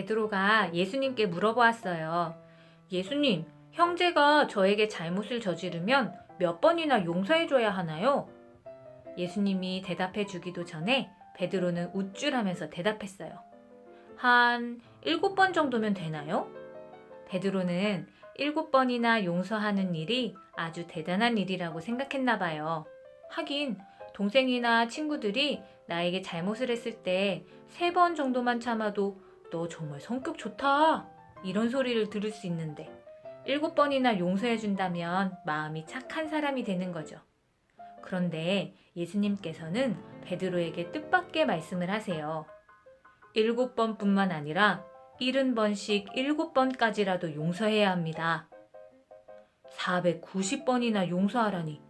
베드로가 예수님께 물어보았어요. 예수님, 형제가 저에게 잘못을 저지르면 몇 번이나 용서해줘야 하나요? 예수님이 대답해 주기도 전에 베드로는 우쭐하면서 대답했어요. 한 일곱 번 정도면 되나요? 베드로는 일곱 번이나 용서하는 일이 아주 대단한 일이라고 생각했나 봐요. 하긴 동생이나 친구들이 나에게 잘못을 했을 때 세 번 정도만 참아도 너 정말 성격 좋다. 이런 소리를 들을 수 있는데 일곱 번이나 용서해 준다면 마음이 착한 사람이 되는 거죠. 그런데 예수님께서는 베드로에게 뜻밖의 말씀을 하세요. 일곱 번뿐만 아니라 일흔 번씩 일곱 번까지라도 용서해야 합니다. 490번이나 용서하라니.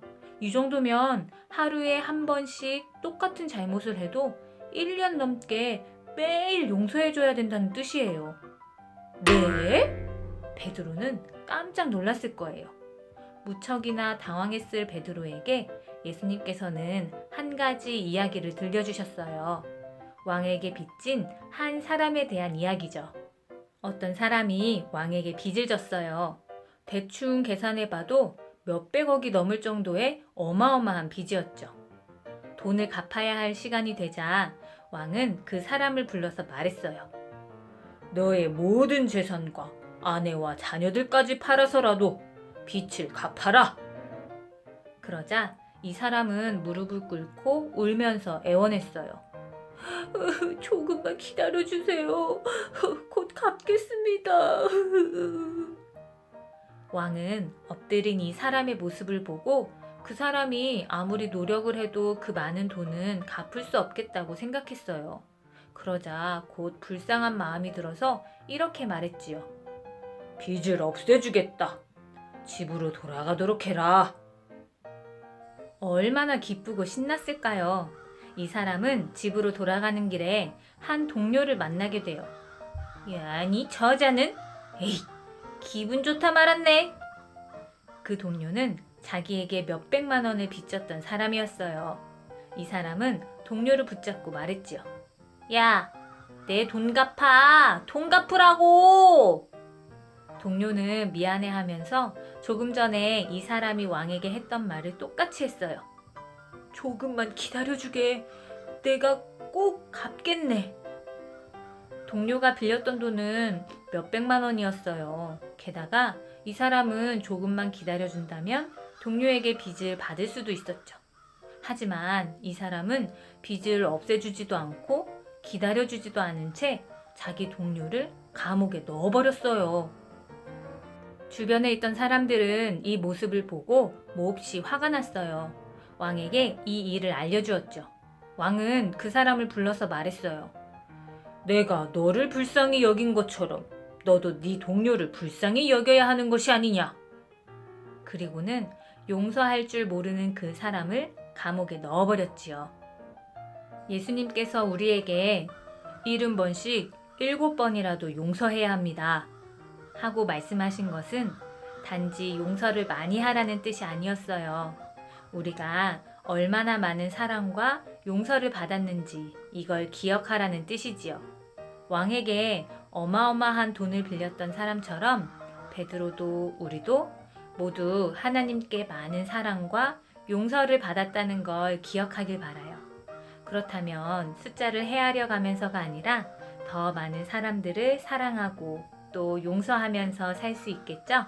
이 정도면 하루에 한 번씩 똑같은 잘못을 해도 1년 넘게 매일 용서해줘야 된다는 뜻이에요. 네? 베드로는 깜짝 놀랐을 거예요. 무척이나 당황했을 베드로에게 예수님께서는 한 가지 이야기를 들려주셨어요. 왕에게 빚진 한 사람에 대한 이야기죠. 어떤 사람이 왕에게 빚을 졌어요. 대충 계산해봐도 몇백억이 넘을 정도의 어마어마한 빚이었죠. 돈을 갚아야 할 시간이 되자 왕은 그 사람을 불러서 말했어요. 너의 모든 재산과 아내와 자녀들까지 팔아서라도 빚을 갚아라. 그러자 이 사람은 무릎을 꿇고 울면서 애원했어요. 조금만 기다려주세요. 곧 갚겠습니다. 왕은 엎드린 이 사람의 모습을 보고 그 사람이 아무리 노력을 해도 그 많은 돈은 갚을 수 없겠다고 생각했어요. 그러자 곧 불쌍한 마음이 들어서 이렇게 말했지요. 빚을 없애주겠다. 집으로 돌아가도록 해라. 얼마나 기쁘고 신났을까요? 이 사람은 집으로 돌아가는 길에 한 동료를 만나게 돼요. 야니 저자는 에이 기분 좋다 말았네. 그 동료는 자기에게 몇백만 원을 빚졌던 사람이었어요. 이 사람은 동료를 붙잡고 말했지요. 야, 내 돈 갚아! 돈 갚으라고! 동료는 미안해 하면서 조금 전에 이 사람이 왕에게 했던 말을 똑같이 했어요. 조금만 기다려주게. 내가 꼭 갚겠네. 동료가 빌렸던 돈은 몇백만 원이었어요. 게다가 이 사람은 조금만 기다려준다면 동료에게 빚을 받을 수도 있었죠. 하지만 이 사람은 빚을 없애주지도 않고 기다려주지도 않은 채 자기 동료를 감옥에 넣어버렸어요. 주변에 있던 사람들은 이 모습을 보고 몹시 화가 났어요. 왕에게 이 일을 알려주었죠. 왕은 그 사람을 불러서 말했어요. 내가 너를 불쌍히 여긴 것처럼 너도 네 동료를 불쌍히 여겨야 하는 것이 아니냐. 그리고는 용서할 줄 모르는 그 사람을 감옥에 넣어버렸지요. 예수님께서 우리에게 일흔 번씩 일곱 번이라도 용서해야 합니다. 하고 말씀하신 것은 단지 용서를 많이 하라는 뜻이 아니었어요. 우리가 얼마나 많은 사랑과 용서를 받았는지 이걸 기억하라는 뜻이지요. 왕에게 어마어마한 돈을 빌렸던 사람처럼 베드로도 우리도 모두 하나님께 많은 사랑과 용서를 받았다는 걸 기억하길 바라요. 그렇다면 숫자를 헤아려 가면서가 아니라 더 많은 사람들을 사랑하고 또 용서하면서 살 수 있겠죠?